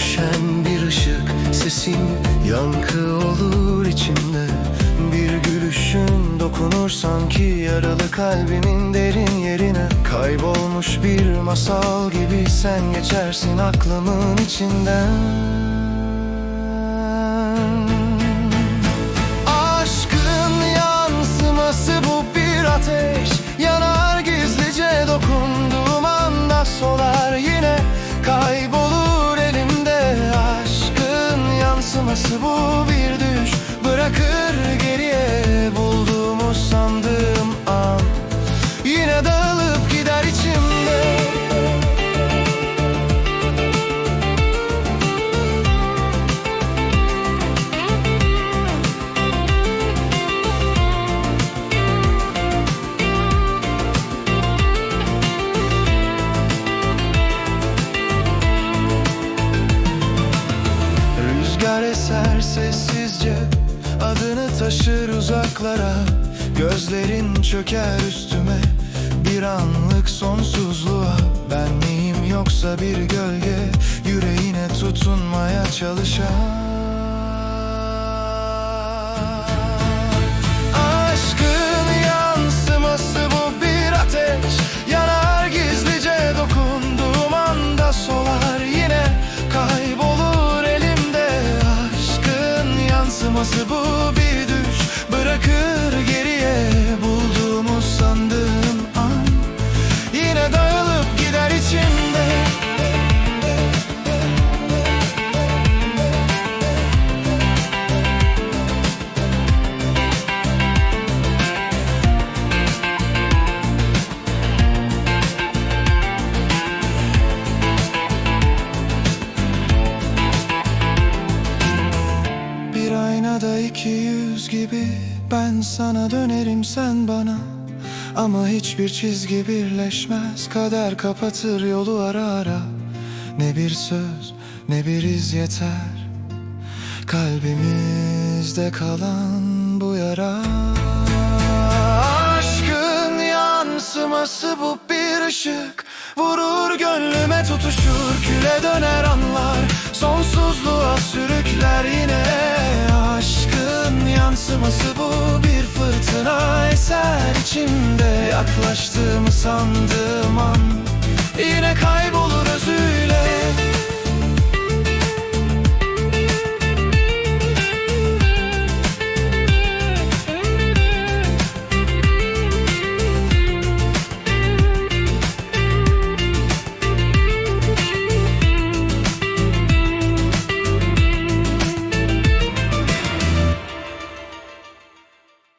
düşen bir ışık Sesin yankı olur içimde. Bir gülüşün dokunur sanki yaralı kalbimin derin yerine. Kaybolmuş bir masal gibi sen geçersin aklımın içinden. Yansıması bu bir eser sessizce Adını taşır uzaklara. Gözlerin çöker üstüme Bir anlık sonsuzluğa. Ben miyim yoksa bir gölge Yüreğine tutunmaya çalışan yansıması bu bir iki yüz gibi Ben sana dönerim sen bana. Ama hiçbir çizgi birleşmez Kader kapatır yolu ara ara. Ne bir söz ne bir iz yeter. Kalbimizde kalan bu yara. Aşkın yansıması bu bir ışık. Vurur gönlüme tutuşur küle döner anlar. Sonsuzluğa sürükler yine Nasıl bu bir fırtına eser içimde? Yaklaştığımı sandığım an. Yine kay